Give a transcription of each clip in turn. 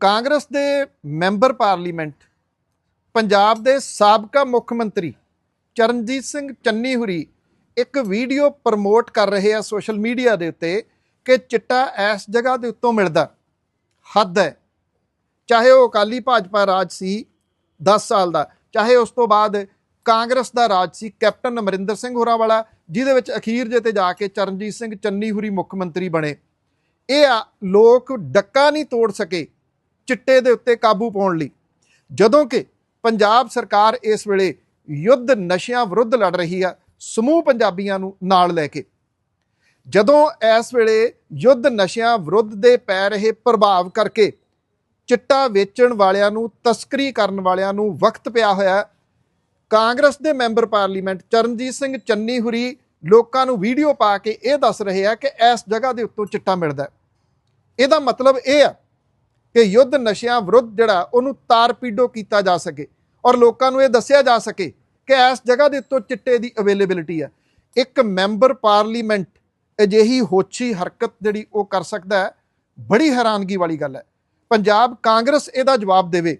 ਕਾਂਗਰਸ ਦੇ member parliament, Punjab ਦੇ ਸਾਬਕਾ ਮੁੱਖ ਮੰਤਰੀ ਚਰਨਜੀਤ ਸਿੰਘ ਚੰਨੀ ਹੁਰੀ ਇੱਕ ਵੀਡੀਓ ਪ੍ਰਮੋਟ ਕਰ ਰਹੇ ਆ ਸੋਸ਼ਲ ਮੀਡੀਆ ਦੇ ਉੱਤੇ ਕਿ ਚਿੱਟਾ ਇਸ ਜਗ੍ਹਾ ਦੇ ਉੱਤੋਂ ਮਿਲਦਾ। ਹੱਦ ਹੈ। ਚਾਹੇ ਉਹ ਅਕਾਲੀ ਭਾਜਪਾ ਰਾਜ ਸੀ 10 ਸਾਲ ਦਾ, ਚਾਹੇ ਉਸ ਤੋਂ ਬਾਅਦ ਕਾਂਗਰਸ ਦਾ ਰਾਜ ਸੀ ਕੈਪਟਨ ਅਮਰਿੰਦਰ ਸਿੰਘ ਹੋਰਾਂ ਵਾਲਾ ਜਿਹਦੇ ਵਿੱਚ ਅਖੀਰ ਜੇ ਤੇ ਜਾ ਕੇ ਚਰਨਜੀਤ ਸਿੰਘ ਚੰਨੀ ਹੁਰੀ ਮੁੱਖ ਮੰਤਰੀ ਬਣੇ। ਇਹ ਆ ਲੋਕ ਡੱਕਾ ਨਹੀਂ ਤੋੜ ਸਕੇ। ਚਿੱਟੇ ਦੇ ਉੱਤੇ ਕਾਬੂ ਪਾਉਣ ਲਈ। ਜਦੋਂ ਕਿ ਪੰਜਾਬ ਸਰਕਾਰ ਇਸ ਵੇਲੇ ਯੁੱਧ ਨਸ਼ਿਆਂ ਵਿਰੁੱਧ ਲੜ ਰਹੀ ਆ, ਸਮੂਹ ਪੰਜਾਬੀਆਂ ਨੂੰ ਨਾਲ ਲੈ ਕੇ। ਜਦੋਂ ਇਸ ਵੇਲੇ ਯੁੱਧ ਨਸ਼ਿਆਂ ਵਿਰੁੱਧ ਦੇ ਪੈ ਰਹੇ ਪ੍ਰਭਾਵ ਕਰਕੇ ਚਿੱਟਾ ਵੇਚਣ ਵਾਲਿਆਂ ਨੂੰ, ਤਸਕਰੀ ਕਰਨ ਵਾਲਿਆਂ ਨੂੰ ਵਕਤ ਪਿਆ ਹੋਇਆ, ਕਾਂਗਰਸ ਦੇ ਮੈਂਬਰ ਪਾਰਲੀਮੈਂਟ ਚਰਨਜੀਤ ਸਿੰਘ ਚੰਨੀ ਹੁਰੀ ਲੋਕਾਂ ਨੂੰ ਵੀਡੀਓ ਪਾ ਕੇ ਇਹ ਦੱਸ ਰਹੇ ਆ ਕਿ ਇਸ ਜਗ੍ਹਾ ਦੇ ਉੱਤੋਂ ਚਿੱਟਾ ਮਿਲਦਾ ਇਹਦਾ ਮਤਲਬ ਇਹ ਆ ਕਿ ਯੁੱਧ ਨਸ਼ਿਆਂ ਵਿਰੁੱਧ ਜਿਹੜਾ ਉਹਨੂੰ ਤਾਰਪੀਡੋ ਕੀਤਾ ਜਾ ਸਕੇ ਔਰ ਲੋਕਾਂ ਨੂੰ ਇਹ ਦੱਸਿਆ ਜਾ ਸਕੇ ਕਿ ਇਸ ਜਗ੍ਹਾ ਦੇ ਉੱਤੋਂ ਚਿੱਟੇ ਦੀ ਅਵੇਲੇਬਿਲਿਟੀ ਹੈ। ਇੱਕ ਮੈਂਬਰ ਪਾਰਲੀਮੈਂਟ ਅਜਿਹੀ ਹੋਛੀ ਹਰਕਤ ਜਿਹੜੀ ਉਹ ਕਰ ਸਕਦਾ ਹੈ, ਬੜੀ ਹੈਰਾਨਗੀ ਵਾਲੀ ਗੱਲ ਹੈ। ਪੰਜਾਬ ਕਾਂਗਰਸ ਇਹਦਾ ਜਵਾਬ ਦੇਵੇ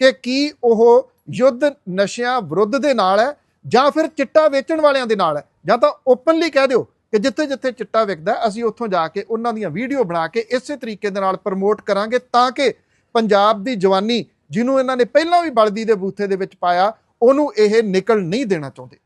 ਕਿ ਕੀ ਉਹ ਯੁੱਧ ਨਸ਼ਿਆਂ ਵਿਰੁੱਧ ਦੇ ਨਾਲ ਹੈ ਜਾਂ ਫਿਰ ਚਿੱਟਾ ਵੇਚਣ ਵਾਲਿਆਂ ਦੇ ਨਾਲ ਹੈ? ਜਾਂ ਤਾਂ ਓਪਨਲੀ ਕਹਿ ਦਿਓ ਕਿ ਜਿੱਥੇ ਜਿੱਥੇ ਚਿੱਟਾ ਵਿਕਦਾ, ਅਸੀਂ ਉੱਥੋਂ ਜਾ ਕੇ ਉਹਨਾਂ ਦੀਆਂ ਵੀਡੀਓ ਬਣਾ ਕੇ ਇਸੇ ਤਰੀਕੇ ਦੇ ਨਾਲ ਪ੍ਰਮੋਟ ਕਰਾਂਗੇ ਤਾਂ ਕਿ ਪੰਜਾਬ ਦੀ ਜਵਾਨੀ, ਜਿਹਨੂੰ ਇਹਨਾਂ ਨੇ ਪਹਿਲਾਂ ਵੀ ਬਲਦੀ ਦੇ ਬੂਥੇ ਦੇ ਵਿੱਚ ਪਾਇਆ, ਉਹਨੂੰ ਇਹ ਨਿਕਲ ਨਹੀਂ ਦੇਣਾ ਚਾਹੁੰਦੇ।